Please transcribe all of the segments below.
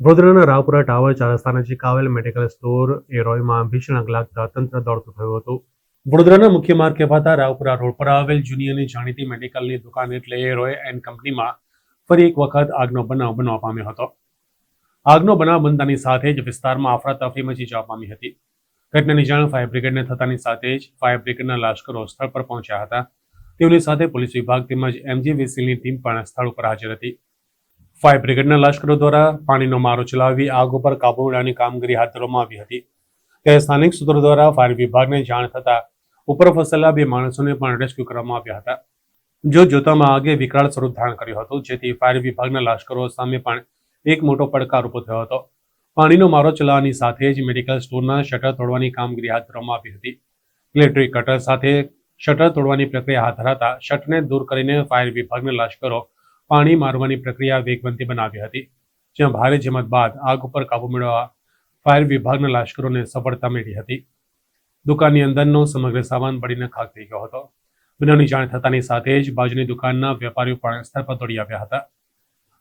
વડોદરાના રાવપુરા ટાવર ચાર રસ્તા નજીક આવેલ મેડિકલ સ્ટોર એરોયમાં ભીષણ આગ લાગતા તંત્ર દોડતું થયું હતું. વડોદરાના મુખ્ય માર્ગ કહેવાતા રાવપુરા રોડ પર આવેલ જૂની અને જાણીતી મેડિકલની દુકાન એટલે એરોય એન્ડ કંપનીમાં ફરી એક વખત આગનો બનાવ બનવા પામ્યો હતો. આગનો બનાવ બનતાની સાથે જ વિસ્તારમાં અફરાતફરી મચી જવા પામી હતી. ઘટનાની જાણ ફાયર બ્રિગેડને થતાની સાથે જ ફાયર બ્રિગેડના લાશ્કરો સ્થળ પર પહોંચ્યા હતા. તેઓની સાથે પોલીસ વિભાગ તેમજ એમજીવીસીની ટીમ પણ સ્થળ ઉપર હાજર હતી. ફાયર બ્રિગેડના લશ્કરો દ્વારા પાણીનો મારો ચલાવી આગ ઉપર કાબુ મેળવવાની કામગીરી હાથ ધરવામાં આવી હતી. ત્યારે સ્થાનિક સૂત્રો દ્વારા ફાયર વિભાગને જાણ થતાં ઉપર ફસેલા બે માણસોને પણ રેસ્ક્યુ કરવામાં આવ્યા હતા. જો જોતામાં આગે વિકરાળ સ્વરૂપ ધારણ કર્યું હતું, જેથી ફાયર વિભાગના લશ્કરો સામે પણ એક મોટો પડકાર ઊભો થયો હતો. પાણીનો મારો ચલાવવાની સાથે જ મેડિકલ સ્ટોરના શટર તોડવાની કામગીરી હાથ ધરવામાં આવી હતી. ઇલેક્ટ્રિક કટર સાથે શટર તોડવાની પ્રક્રિયા હાથ ધરાતા શટરને દૂર કરીને ફાયર વિભાગના લશ્કરો પાણી મારવાની પ્રક્રિયા વેગવંતી બનાવી હતી. જ્યાં ભારે જેમત બાદ આગ ઉપર કાબુ મેળવવા ફાયર વિભાગના લાશ્કરોને સફળતા મેળવી હતી. દુકાનની અંદરનો સમગ્ર સામાન બળીને ખાક થઈ ગયો હતો. બનાવની જાણ થતાની સાથે જ બાજુની દુકાનના વેપારીઓ પણ સ્થળ પર દોડી આવ્યા હતા.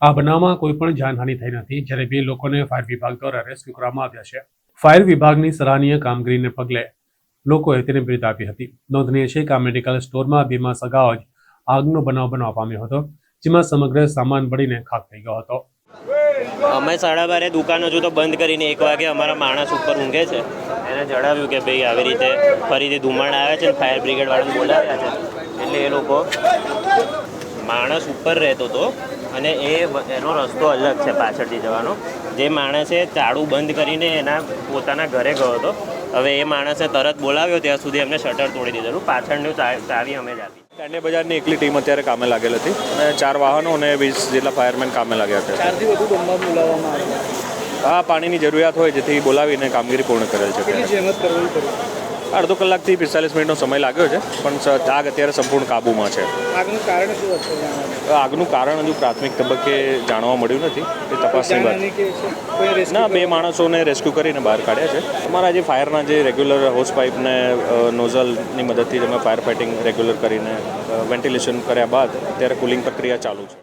આ બનાવમાં કોઈ પણ જાનહાનિ થઈ નથી, જ્યારે બે લોકોને ફાયર વિભાગ દ્વારા રેસ્ક્યુ કરવામાં આવ્યા છે. ફાયર વિભાગની સરાહનીય કામગીરીને પગલે લોકોએ તેને બિરદ આપી હતી. નોંધનીય છે કે આ મેડિકલ સ્ટોરમાં બીમા સગાઓ જ આગનો બનાવ બનાવવા પામ્યો હતો. જેમાં સમગ્ર સામાન બળીને ખાક થઈ ગયો હતો. અમે સાડા બારે દુકાન હજુ તો બંધ કરીને એક વાગે અમારા માણસ ઉપર ઊંઘે છે. એને જણાવ્યું કે ભાઈ આવી રીતે ફરીથી ધુમાડ આવે છે ને ફાયર બ્રિગેડ વાળાને બોલાવ્યા છે. એટલે એ લોકો માણસ ઉપર રહેતો હતો અને એ એનો રસ્તો અલગ છે પાછળથી જવાનો. જે માણસે ચાળું બંધ કરીને એના પોતાના ઘરે ગયો હતો. હવે એ માણસે તરત બોલાવ્યો, ત્યાં સુધી અમને શટર તોડી દીધેલું. પાછળનું ચાવી અમે જ આપી. કાંડિયા બજારની એકલી ટીમ અત્યારે કામે લાગેલ હતી અને ચાર વાહનો અને વીસ જેટલા ફાયરમેન કામે લાગ્યા હતા. ચારથી વધુ બંબા બોલાવવામાં આવ્યા. આ પાણીની જરૂરિયાત હોય જેથી બોલાવીને કામગીરી પૂર્ણ કરેલ છે અડધો કલાકથી પિસ્તાલીસ મિનિટનો સમય લાગ્યો છે પણ આગ અત્યારે સંપૂર્ણ કાબૂમાં છે. આગનું કારણ શું હતું આગનું કારણ હજુ પ્રાથમિક તબક્કે જાણવા મળ્યું નથી એ તપાસની વાત. ના બે માણસોને રેસ્ક્યુ કરીને બહાર કાઢ્યા છે. અમારા જે ફાયરના જે રેગ્યુલર હોસ પાઇપને નોઝલની મદદથી અમે ફાયર ફાઇટિંગ રેગ્યુલર કરીને વેન્ટિલેશન કર્યા બાદ અત્યારે કુલિંગ પ્રક્રિયા ચાલુ છે.